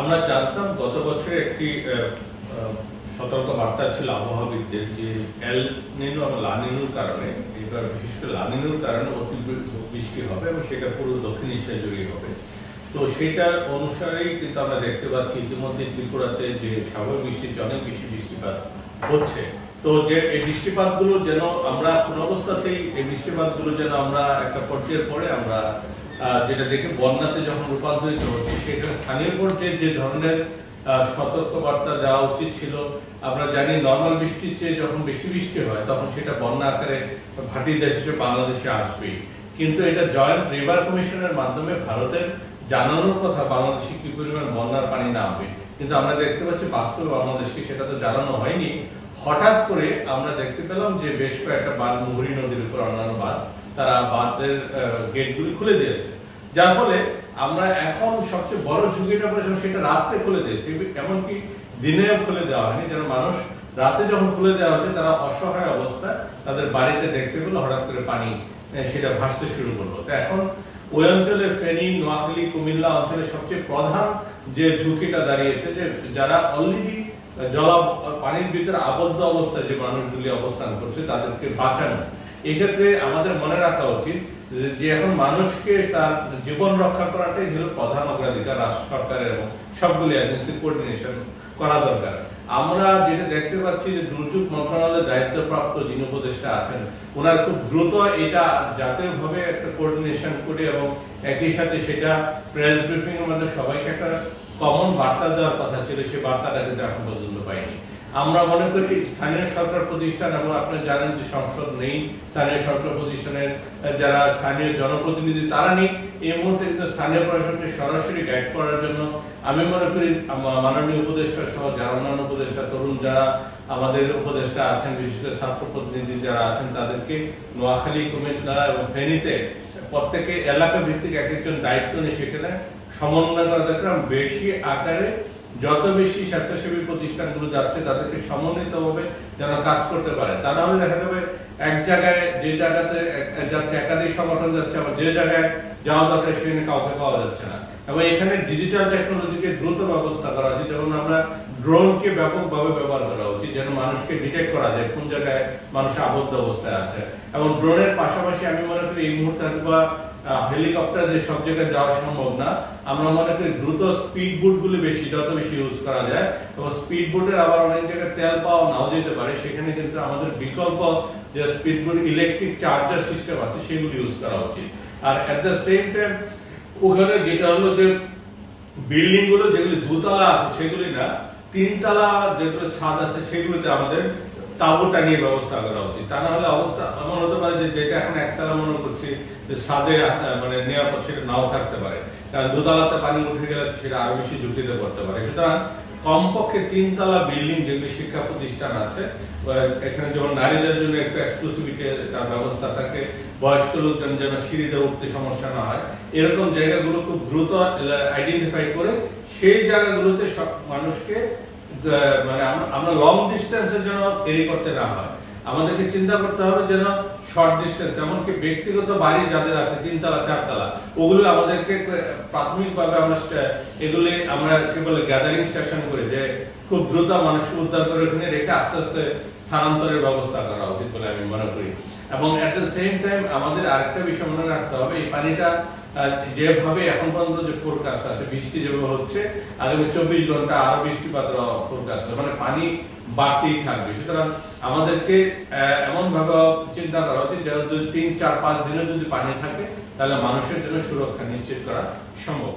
আমরা জানতাম গত বছরে একটি সতর্ক বার্তা ছিল আবহাওয়াবিদদের যে এল নিনু এবং লানিনুর কারণে, এবার বিশেষ করে লানিনুর কারণে অতি বৃষ্টি হবে এবং সেটা পুরো দক্ষিণ এশিয়া জুড়েই হবে। তো সেটার অনুসারেই কিন্তু আমরা দেখতে পাচ্ছি ইতিমধ্যে ত্রিপুরাতে যে স্বাভাবিক বৃষ্টির অনেক বেশি বৃষ্টিপাত হচ্ছে। তো যে এই বৃষ্টিপাতগুলো যেন আমরা কোন অবস্থাতেই, এই বৃষ্টিপাতগুলো যেন আমরা একটা পর্যায়ের পরে আমরা যেটা দেখে বন্যাতে যখন রূপান্তরিত হচ্ছে সেটা স্থানীয় পর্যায়ে যে ধরনের সতর্কবার্তা দেওয়া উচিত ছিল, আমরা জানি নর্মাল বৃষ্টির চেয়ে যখন বেশি বৃষ্টি হয়, তখন সেটা বন্যা আকারে ভাটি দেশে বাংলাদেশে আসবেই। কিন্তু এটা জয়েন্ট রিভার কমিশনের মাধ্যমে ভারতের জানানোর কথা বাংলাদেশে কি পরিমাণ বন্যার পানি নামবে। কিন্তু আমরা দেখতে পাচ্ছি বাস্তবে বাংলাদেশকে সেটা তো জানানো হয়নি। হঠাৎ করে আমরা দেখতে পেলাম যে বেশ কয়েকটা বাঁধ, মুহুরী নদীর উপর অন্যান্য বাঁধ তারা বাঁধের গেটগুলি খুলে দিয়েছে। যার ফলে আমরা এখন সবচেয়ে বড় ঝুঁকিটা পড়েছে সেটা রাত্রে খুলে দিয়েছে। এমনকি দিনেও খুলে দেওয়া হয়নি। যেন মানুষ রাতে যখন খুলে দেওয়া হচ্ছে, তারা অসহায় অবস্থায় তাদের বাড়িতে দেখতে পেল, হঠাৎ করে পানি সেটা ভাসতে শুরু করল। তো এখন ওই অঞ্চলের ফেনী, নোয়াখালী, কুমিল্লা অঞ্চলের সবচেয়ে প্রধান যে ঝুঁকিটা দাঁড়িয়েছে যে যারা অলরেডি জলা পানির ভিতরে আবদ্ধ অবস্থায় যে মানুষগুলি অবস্থান করছে, তাদেরকে বাঁচানো। এক্ষেত্রে আমাদের মনে রাখা উচিত যে- এখন মানুষকে তার জীবন রক্ষা করাটাই হলো প্রধান অগ্রাধিকার, রাষ্ট্র সরকারের এবং সবগুলি এজেন্সি কোঅর্ডিনেশন করা দরকার। আমরা যেটা দেখতে পাচ্ছি যে, দুর্যোগ মন্ত্রণালয়ের দায়িত্বপ্রাপ্ত যিনি উপদেষ্টা আছেন, ওনার খুব দ্রুত এটা জাতীয়ভাবে একটা কোঅর্ডিনেশন করে এবং একই সাথে সেটা প্রেস ব্রিফিং এর মধ্যে সবাইকে একটা কমন বার্তা দেওয়ার কথা ছিল সেই বার্তাটা কিন্তু এখন পর্যন্ত পাইনি। আমরা মনে করি স্থানীয় সরকার প্রতিষ্ঠান এবং আপনি জানেন যে সংসদ নেই, স্থানীয় সরকার প্রতিষ্ঠানের যারা স্থানীয় জনপ্রতিনিধি তারা নেই। এই মুহূর্তে কিন্তু স্থানীয় প্রশাসনকে সরাসরি গাইড করার জন্য আমি মনে করি মাননীয় উপদেষ্টা সহ যারা অন্যান্য উপদেষ্টা, তরুণ যারা আমাদের উপদেষ্টা আছেন, বিশেষ করে ছাত্র প্রতিনিধি যারা আছেন, তাদেরকে নোয়াখালী, কুমিল্লা এবং ফেনীতে প্রত্যেকে এলাকা ভিত্তিক এক একজন দায়িত্ব নিয়ে সেখানে সমন্বয় করা দরকার। বেশি আকারে যত বেশি স্বেচ্ছাসেবী প্রতিষ্ঠানগুলো যাচ্ছে, তাদেরকে সমন্বিত সমন্বিতভাবে যেন কাজ করতে পারে। তা না হলে দেখা যাবে এক জায়গায় যে জায়গাতে যাচ্ছে, একাধিক সংগঠন যাচ্ছে, আবার যে জায়গায় যাওয়া দরকার সেখানে কাউকে পাওয়া যাচ্ছে না। এবং এখানে ডিজিটাল টেকনোলজিকে দ্রুত ব্যবস্থা করা উচিত যেমন আমরা ড্রোনকে ব্যাপকভাবে ব্যবহার করা উচিত, যেন মানুষকে ডিটেক্ট করা যায় কোন জায়গায় মানুষ আবদ্ধ অবস্থায় আছে। এবং ড্রোনের পাশাপাশি আমি মনে করি এই মুহূর্তে বা হেলিকপ্টার দিয়ে সব জায়গায় যাওয়া সম্ভব না। আমরা মনে করি দ্রুত স্পিড বোট গুলি বেশি, যত বেশি ইউজ করা যায়। এবং স্পিড বোটের আবার অনেক জায়গায় তেল পাওয়া নাও যেতে পারে। সেখানে কিন্তু আমাদের বিকল্প যে speed boat electric charger system আছে, সেগুলো ইউজ করা উচিত। আর এট দ্য সেম টাইম ওখানে যেটা হলো যে বিল্ডিংগুলো যেগুলি দুতলা আছে, সেগুলি না, তিনতলা যেগুলো ছাদ আছে, সেগুলিতে আমাদের তাঁবু টানিয়ে ব্যবস্থা করা উচিত। তা না হলে অবস্থা এমন হতে পারে যে যেটা এখন একতলা মনে করছি যে আহ, মানে নিরাপদ সেটা নাও থাকতে পারে। কারণ দোতলাতে পানি উঠে গেলে সেটা আরও বেশি ঝুঁকিতে পড়তে পারে। সুতরাং কমপক্ষে তিনতলা বিল্ডিং যেগুলি শিক্ষা প্রতিষ্ঠান আছে এখানে যেমন নারীদের জন্য একটু এক্সক্লুসিভিটি তার ব্যবস্থা থাকে বয়স্ক লোকজন যেন সিঁড়িতে উঠতে সমস্যা না হয় এরকম জায়গাগুলো খুব দ্রুত আইডেন্টিফাই করে সেই জায়গাগুলোতে সব মানুষকে মানে আমরা- লং ডিস্টেন্সের জন্য দেরি করতে না হয়। আমাদেরকে চিন্তা করতে হবে যেন শর্ট ডিস্টেন্স এমনকি ব্যক্তিগত বাড়ি যাদের আছে, তিনতলা, চারতলা, ওগুলো আমাদেরকে প্রাথমিকভাবে আমরা এগুলি আমরা কি বলে গ্যাদারিং স্টেশন করে, যে খুব দ্রুত মানুষকে উদ্ধার করে ওখানে রেখে আস্তে আস্তে স্থানান্তরের ব্যবস্থা করা উচিত বলে আমি মনে করি। এবং এট দ্য সেম টাইম আমাদের আরেকটা বিষয় মনে রাখতে হবে, এই পানিটা যেভাবে এখন পর্যন্ত যে ফোরকাস্ট আছে, বৃষ্টি যেভাবে হচ্ছে, আগামী চব্বিশ ঘণ্টা আরও বৃষ্টিপাত ফোরকাস্ট মানে পানি বাড়তেই থাকবে। সুতরাং আমাদেরকে এমন ভাবে চিন্তা করা উচিত যেন যদি তিন, চার, পাঁচ দিনে যদি পানি থাকে, তাহলে মানুষের জন্য সুরক্ষা নিশ্চিত করা সম্ভব।